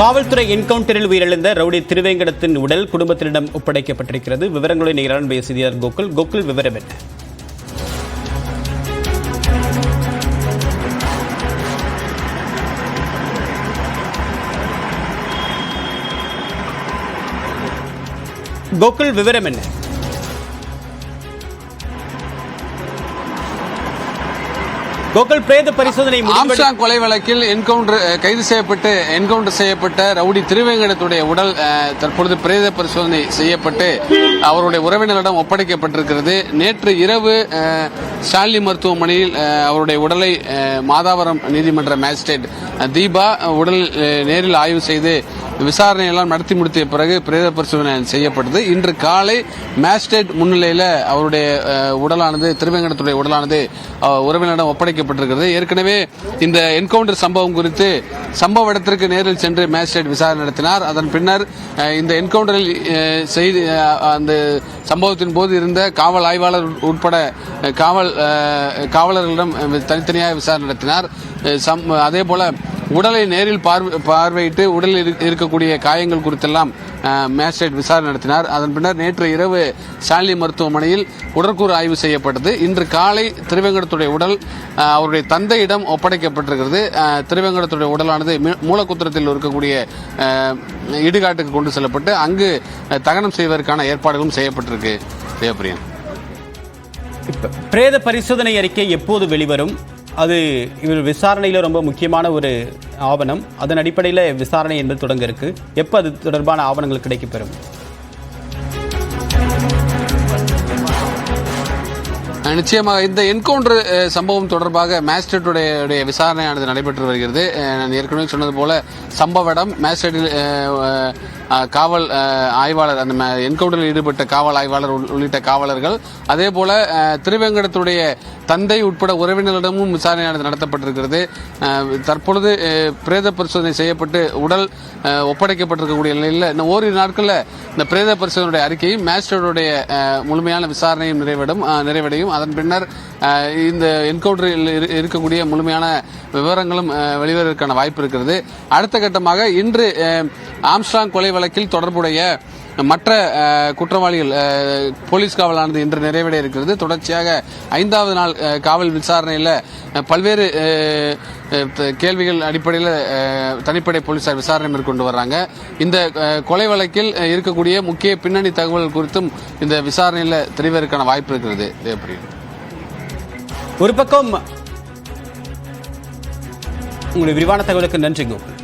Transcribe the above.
காவல்துறை என்கவுண்டரில் உயிரிழந்த ரவுடி திருவேங்கடத்தின் உடல் குடும்பத்தினரிடம் ஒப்படைக்கப்பட்டிருக்கிறது. விவரங்களை நிகரான செய்தியாளர் கோகுல். கோகுல் விவரம் என்ன? கோகுல் விவரம் என்ன? கோகுல் பிரேத பரிசோதனை ஆம்சாங் கொலை வழக்கில் என்கவுண்டர் கைது செய்யப்பட்டு என்கவுண்டர் செய்யப்பட்ட ரவுடி திருவேங்கடத்துடைய உடல் தற்பொழுது பிரேத பரிசோதனை செய்யப்பட்டு அவருடைய உறவினரிடம் ஒப்படைக்கப்பட்டிருக்கிறது. நேற்று இரவு அஹ், ஸ்டான்லி மருத்துவமனையில் அவருடைய உடலை மாதாவரம் நீதிமன்ற மேஜிஸ்ட்ரேட் தீபா உடல் நேரில் ஆய்வு செய்து விசாரணை எல்லாம் நடத்தி முடித்த பிறகு பிரேத பரிசோதனை செய்யப்பட்டது. இன்று காலை மேஸ்டேட் முன்னிலையில் அவருடைய உடலானது திருவேங்கடத்துடைய உடலானது உறவினரிடம் ஒப்படைக்கப்பட்டிருக்கிறது. ஏற்கனவே இந்த என்கவுண்டர் சம்பவம் குறித்து சம்பவ இடத்திற்கு நேரில் சென்று மேஜிஸ்ட்ரேட் விசாரணை நடத்தினார். அதன் பின்னர் இந்த என்கவுண்டரில் செய்தி அந்த சம்பவத்தின் போது இருந்த காவல் ஆய்வாளர் உட்பட காவல் காவலர்களிடம் தனித்தனியாக விசாரணை நடத்தினார். சம்- அதே போல உடலை நேரில் பார்வை- பார்வையிட்டு உடலில் இரு- இருக்கக்கூடிய காயங்கள் குறித்தெல்லாம் மேஜிஸ்ட்ரேட் விசாரணை நடத்தினார். அதன் பின்னர் நேற்று இரவு ஸ்டான்லி மருத்துவமனையில் உடற்கூறு ஆய்வு செய்யப்பட்டது. இன்று காலை திருவேங்கடத்துடைய உடல் அவருடைய தந்தையிடம் ஒப்படைக்கப்பட்டிருக்கிறது. திருவேங்கடத்துடைய உடலானது மூலக்குத்திரத்தில் இருக்கக்கூடிய இடுகாட்டுக்கு கொண்டு செல்லப்பட்டு அங்கு தகனம் செய்வதற்கான ஏற்பாடுகளும் செய்யப்பட்டிருக்கு. தேவப்பிரியன் பிரேத பரிசோதனை அறிக்கை எப்போது வெளிவரும்? அது இவர் விசாரணையில் ரொம்ப முக்கியமான ஒரு ஆவணம். அதன் அடிப்படையில் விசாரணை என்பது தொடங்க இருக்கு. எப்போ அது தொடர்பான ஆவணங்கள் கிடைக்கப்பெறும்? நிச்சயமாக இந்த என்கவுண்டர் சம்பவம் தொடர்பாக மேஜிஸ்ட்ரேட்டுடைய விசாரணையானது நடைபெற்று வருகிறது. நான் ஏற்கனவே சொன்னது போல சம்பவ இடம் மேஜிஸ்ட்ரேட்டில் காவல் ஆய்வாளர் அந்த என்கவுண்டரில் ஈடுபட்ட காவல் ஆய்வாளர் உள்- உள்ளிட்ட காவலர்கள் அதே போல திருவேங்கடத்துடைய தந்தை உட்பட உறவினரிடமும் விசாரணையானது நடத்தப்பட்டிருக்கிறது. தற்பொழுது பிரேத பரிசோதனை செய்யப்பட்டு உடல் ஒப்படைக்கப்பட்டிருக்கக்கூடிய நிலையில் இன்னும் ஓரிரு நாட்களில் இந்த பிரேத பரிசோதனையுடைய அறிக்கையும் மேஜிஸ்ட்ரேட்டுடைய முழுமையான விசாரணையும் நிறைவிடும் நிறைவடையும். அதன் பின்னர் இந்த என்கவுண்டரில் இரு- இருக்கக்கூடிய முழுமையான விவரங்களும் வெளிவருவதற்கான வாய்ப்பு இருக்கிறது. அடுத்த கட்டமாக இன்று ஆம்ஸ்டாங் கொலை வழக்கில் தொடர்புடைய மற்ற குற்றவாளிகள் போலீஸ் காவலானது இன்று நிறைவடைய இருக்கிறது. தொடர்ச்சியாக ஐந்தாவது நாள் காவல் விசாரணையில் பல்வேறு கேள்விகள் அடிப்படையில் தனிப்படை போலீசார் விசாரணை மேற்கொண்டு வர்றாங்க. இந்த கொலை வழக்கில் இருக்கக்கூடிய முக்கிய பின்னணி தகவல் குறித்தும் இந்த விசாரணையில் தெரிவதற்கான வாய்ப்பு இருக்கிறது. ஒரு பக்கம் உங்களுடைய விரிவான தகவலுக்கு நன்றி கோகுல்.